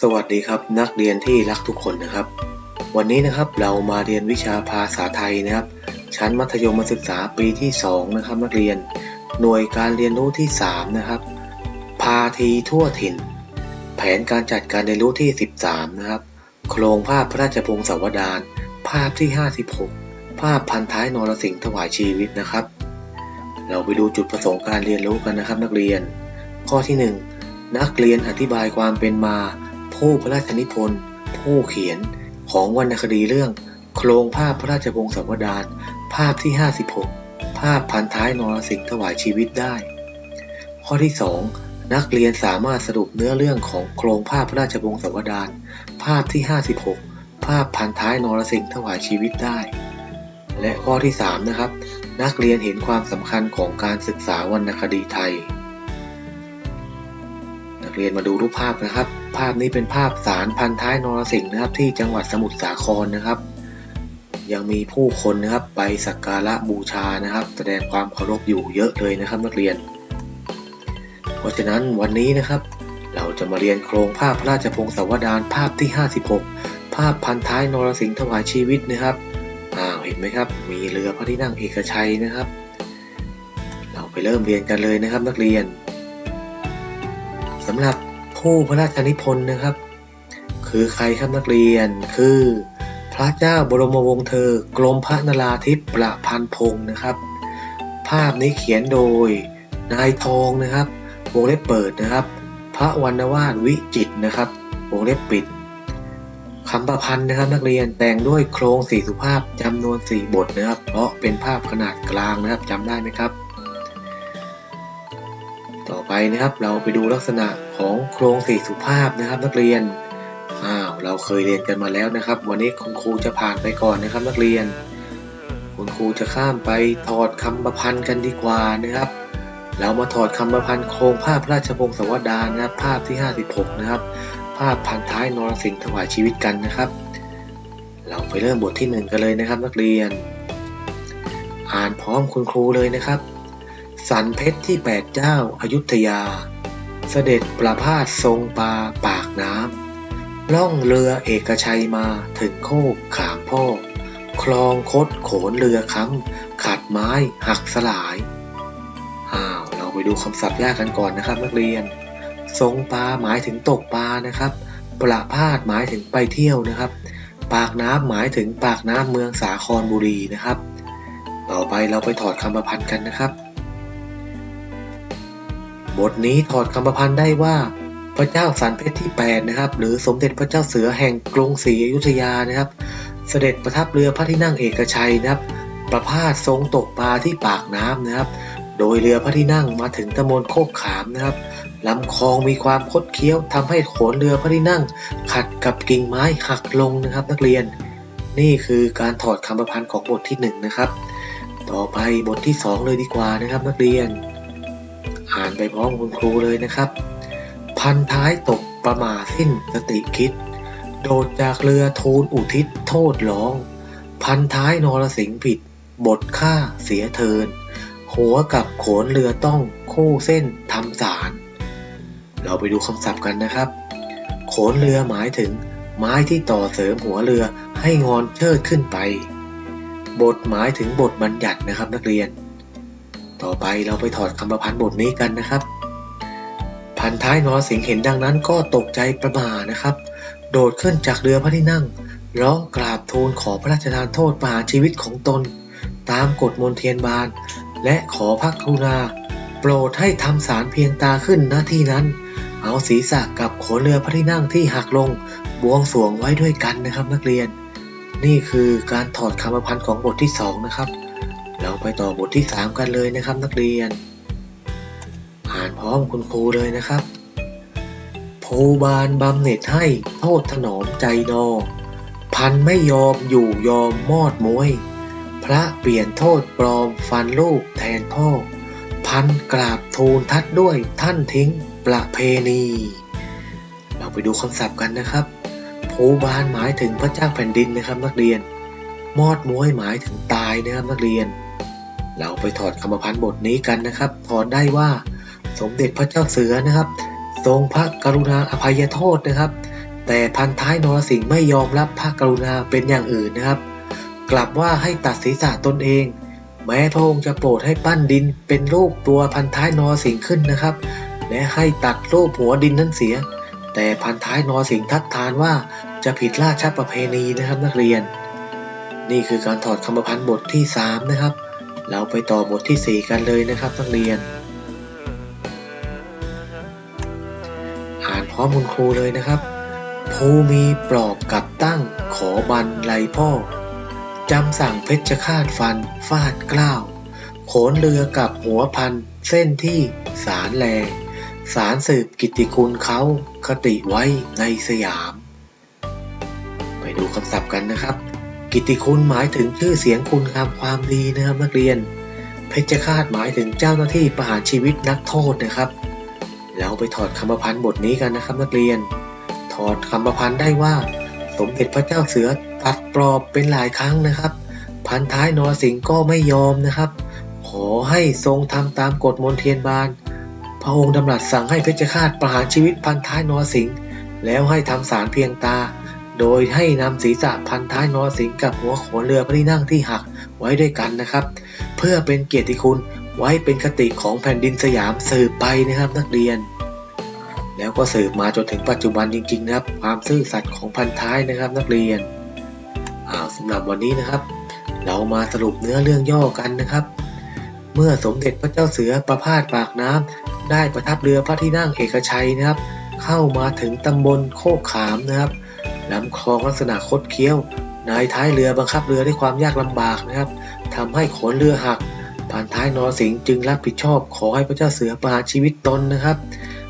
สวัสดีครับนักเรียนที่รักทุกคนนะครับ วันนี้นะครับเรามาเรียนวิชาภาษาไทยนะครับ ชั้นมัธยมศึกษาปีที่ 2 นะครับ นักเรียน หน่วยการเรียนรู้ที่ 3 นะครับ พาทีทั่วถิ่น แผนการจัดการเรียนรู้ที่ 13 นะครับ โครงภาพพระราชพงศาวดาร ภาพที่ 56 ภาพพันท้ายนรสิงห์ถวายชีวิตนะครับ เราไปดูจุดประสงค์การเรียนรู้กันนะครับ นักเรียน ข้อที่ 1 นักเรียนอธิบายความเป็นมา ผู้พระราชนิพนธ์ ผู้เขียนของวรรณคดีเรื่อง โครงภาพพระราชวงศาวดารภาพที่ 56 ภาพพันท้ายนรสิงห์ถวายชีวิตได้ ข้อที่ 2 นักเรียนสามารถสรุปเนื้อเรื่องของโครงภาพพระราชวงศาวดารภาพที่ 56 ภาพพันท้ายนรสิงห์ถวายชีวิตได้ และข้อที่ 3 นะครับ นักเรียนเห็นความสำคัญของการศึกษาวรรณคดีไทย นักเรียนมาดูรูปภาพนะครับ ภาพนี้เป็นภาพสารพันท้ายนรสิงห์นะครับ ที่จังหวัดสมุทรสาครนะครับ ยังมีผู้คนนะครับไปสักการะบูชานะครับ แสดงความเคารพอยู่เยอะเลยนะครับนักเรียน เพราะฉะนั้นวันนี้นะครับ เราจะมาเรียนโครงภาพพระราชพงศาวดารภาพที่ 56 ภาพพันท้ายนรสิงห์ถวายชีวิตนะครับอ้าวเห็นไหมครับ มีเรือพระที่นั่งเอกชัยนะครับ เราไปเริ่มเรียนกันเลยนะครับนักเรียนสำหรับ ผู้พระราชนิพนธ์นะครับ คือใครครับนักเรียนคือ พระเจ้าบรมวงศ์เธอกรมพระนราธิปประพันธ์พงศ์นะครับ ภาพนี้เขียนโดยนายทองนะครับวงเล็บเปิดนะครับ พระวรรณวาดวิจิตนะครับวงเล็บปิดคำประพันธ์นะครับนักเรียนแต่งด้วยโครงสี่สุภาพจำนวนสี่บทนะครับ เพราะเป็นภาพขนาดกลางนะครับจำได้ไหมครับ นะครับ เราไปดูลักษณะของโครงสี่สุภาพนะครับ นักเรียนอ้าวเราเคยเรียนกันมาแล้วนะครับ วันนี้คุณครูจะผ่านไปก่อนนะครับ นักเรียน คุณครูจะข้ามไปถอดคำประพันธ์กันดีกว่านะครับ เรามาถอดคำประพันธ์โครงภาพพระราชวงศาวดารนะครับ ภาพที่ 56 นะครับ ภาพพันท้ายนรสิงห์ถวายชีวิตกันนะครับ เราไปเริ่มบทที่หนึ่งกันเลยนะครับ นักเรียน อ่านพร้อมคุณครูเลยนะครับ สันเพชรที่แปดเจ้าอายุทยา เสด็จประพาสทรงปลาปากน้ำล่องเรือเอกชัยมาถึงโคกขามพ่อคลองคดโขนเรือค้ำขัดไม้หักสลายอ้าวเราไปดูคำศัพท์ยากกันก่อนนะครับ นักเรียน ทรงปลาหมายถึงตกปลานะครับ ประพาสหมายถึงไปเที่ยวนะครับ ปากน้ำหมายถึงปากน้ำเมืองสาครบุรีนะครับ ต่อไปเราไปถอดคำประพันธ์กันนะครับ บทนี้ถอดคำประพันธ์ได้ว่า พระเจ้าสันเพชรที่ 8 นะครับ หรือสมเด็จพระเจ้าเสือแห่งกรุงศรีอยุธยานะครับ เสด็จประทับเรือพระที่นั่งเอกชัยนะครับ ประพาสทรงตกปลาที่ปากน้ำนะครับ โดยเรือพระที่นั่งมาถึงตำบลโคกขามนะครับลำคลองมีความคดเคี้ยวทำให้โขนเรือพระที่นั่ง ขัดกับกิ่งไม้หักลงนะครับนักเรียน นี่คือการถอดคำประพันธ์ของบทที่หนึ่งนะครับ ต่อไปบทที่สองเลยดีกว่านะครับนักเรียน อ่านไปพร้อมคุณครูเลยนะครับ พันท้ายตกประมาสิ้นสติคิด โดดจากเรือทูลอุทิศโทษร้อง พันท้ายนรสิงห์ผิด บทฆ่าเสียเทิน หัวกับโขนเรือต้องคู่เส้นทำสาร เราไปดูคำศัพท์กันนะครับ โขนเรือหมายถึง ไม้ที่ต่อเสริมหัวเรือให้งอนเชิดขึ้นไป บทหมายถึงบทบัญญัตินะครับนักเรียน ต่อไปเราไปถอดคำประพันธ์บทนี้กันนะครับ พันท้ายนรสิงเห็นดังนั้นก็ตกใจประมานะครับ โดดขึ้นจากเรือพระที่นั่งร้องกราบทูลขอพระราชทานโทษประหารชีวิตของตน ตามกฎมนเทียนบาน และขอพระกรุณา โปรดให้ทำสารเพียงตาขึ้นหน้าที่นั้น เอาศีรษะกับโขนเรือพระที่นั่งที่หักลงบวงสรวงไว้ด้วยกันนะครับนักเรียน นี่คือการถอดคำประพันธ์ของบทที่สองนะครับ ไปต่อบทที่ 3 กันเลยนะครับนักเรียน อ่านพร้อมคุณครูเลยนะครับภูบาลบำเหน็จให้โทษถนอมใจนอ พันไม่ยอมอยู่ยอมมอดมวย พระเปลี่ยนโทษปลอมฟันลูกแทนพ่อ พันกราบทูลทัดด้วยท่านทิ้งประเพณี เราไปดูคำศัพท์กันนะครับภูบาลหมายถึงพระเจ้าแผ่นดินนะครับนักเรียน มอดมวยหมายถึงตายนะครับนักเรียน เราไปถอดคำพันธ์บทนี้กันนะครับ ถอดได้ว่าสมเด็จพระเจ้าเสือนะครับ ทรงพระกรุณาอภัยโทษนะครับ แต่พันท้ายนรสิงห์ไม่ยอมรับพระกรุณาเป็นอย่างอื่นนะครับ กลับว่าให้ตัดศีรษะตนเอง แม้พระองค์จะโปรดให้ปั้นดินเป็นรูปตัวพันท้ายนรสิงห์ขึ้นนะครับ และให้ตัดรูปหัวดินนั้นเสีย แต่พันท้ายนรสิงห์ทัดทานว่าจะผิดราชประเพณีนะครับนักเรียน นี่คือการถอดคำพันธ์บทที่ 3 นะครับ เราไปต่อบททีสี่ 4 กันเลยนะครับนักเรียน อ่านพร้อมคุณครูเลยนะครับ ภูมีปลอบกับตั้งขอบันไลพ่อ จำสั่งเพชรฆาตฟันฟาดกล้าว โขนเรือกับหัวพันเส้นที่สารแล สารสืบกิตติคุณเขาคติไว้ในสยาม ไปดูคำศัพท์กันนะครับ กิตติคุณหมายถึงชื่อเสียงคุณงามความดีนะครับนักเรียน เพชฌฆาตหมายถึงเจ้าหน้าที่ประหารชีวิตนักโทษนะครับ เราไปถอดคำประพันธ์บทนี้กันนะครับนักเรียน ถอดคำประพันธ์ได้ว่า สมเด็จพระเจ้าเสือตัดปลอบเป็นหลายครั้งนะครับ พันท้ายนรสิงก็ไม่ยอมนะครับ ขอให้ทรงทำตามกฎมนเทียนบาน พระองค์ดำรัสสั่งให้เพชฌฆาตประหารชีวิตพันท้ายนรสิงแล้วให้ทำสารเพียงตา โดยให้นำศีรษะพันท้ายนรสิงกับหัวโขนเรือพระที่นั่งที่หักไว้ด้วยกันนะครับ เพื่อเป็นเกียรติคุณไว้เป็นคติของแผ่นดินสยามสืบไปนะครับนักเรียน แล้วก็สืบมาจนถึงปัจจุบันจริงๆนะครับ ความซื่อสัตย์ของพันท้ายนะครับนักเรียนอ้าวสำหรับวันนี้นะครับ เรามาสรุปเนื้อเรื่องย่อกันนะครับ เมื่อสมเด็จพระเจ้าเสือประพาสปากน้ำได้ประทับเรือพระที่นั่งเอกชัยนะครับ เข้ามาถึงตำบลโคกขามนะครับ ลำคลองลักษณะคดเคี้ยว นายท้ายเรือบังคับเรือด้วยความยากลำบากนะครับทำให้โขนเรือหักผ่านท้ายนรสิงห์จึงรับผิดชอบขอให้พระเจ้าเสือประหารชีวิตตนนะครับ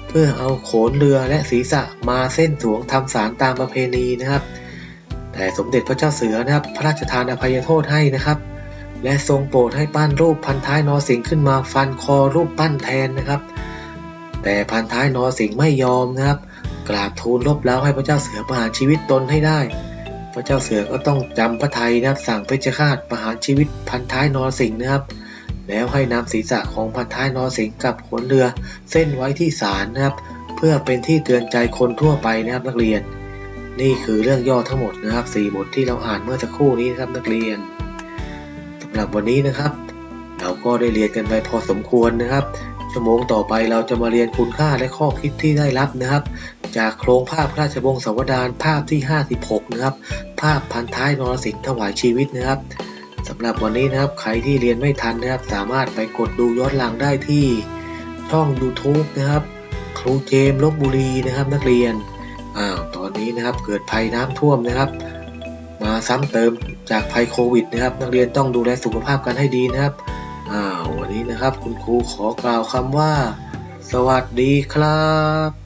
เพื่อเอาโขนเรือและศีรษะมาเส้นสวงทำสารตามประเพณีนะครับ แต่สมเด็จพระเจ้าเสือนะครับ พระราชทานอภัยโทษให้นะครับ และทรงโปรดให้ปั้นรูปพันท้ายนรสิงห์ขึ้นมาฟันคอรูปปั้นแทนนะครับ แต่พันท้ายนรสิงห์ไม่ยอมนะครับ กราบทูลรบแล้วให้พระเจ้าเสือประหารชีวิตตนให้ได้ พระเจ้าเสือก็ต้องจำพระทัยนะครับ สั่งเพชฌฆาตประหารชีวิตพันท้ายนรสิงห์นะครับ แล้วให้นำศีรษะของพันท้ายนรสิงห์กับขนเรือเส้นไว้ที่ศาลนะครับ เพื่อเป็นที่เตือนใจคนทั่วไปนะครับนักเรียน นี่คือเรื่องย่อทั้งหมดนะครับสี่บทที่เราอ่านเมื่อสักครู่นี้นะครับนักเรียนสำหรับวันนี้นะครับ เราก็ได้เรียนกันไปพอสมควรนะครับ ชั่วโมงต่อไปเราจะมาเรียนคุณค่าและข้อคิดที่ได้รับนะครับ จากโครงภาพพระราชวงศ์สวดานภาพที่ 56 นะครับ ภาพพันท้ายนรสิงห์ถวายชีวิตนะครับสำหรับวันนี้นะครับใครที่เรียนไม่ทันนะครับ สามารถไปกดดูย้อนหลังได้ที่ช่อง YouTube นะครับ ครูเจมลบบุรีนะครับนักเรียนอ้าวตอนนี้นะครับเกิดภัยน้ำท่วมนะครับ มาซ้ำเติมจากภัยโควิดนะครับ นักเรียนต้องดูแลสุขภาพกันให้ดีนะครับ อ้าววันนี้นะครับคุณครูขอกล่าวคำว่า สวัสดีครับ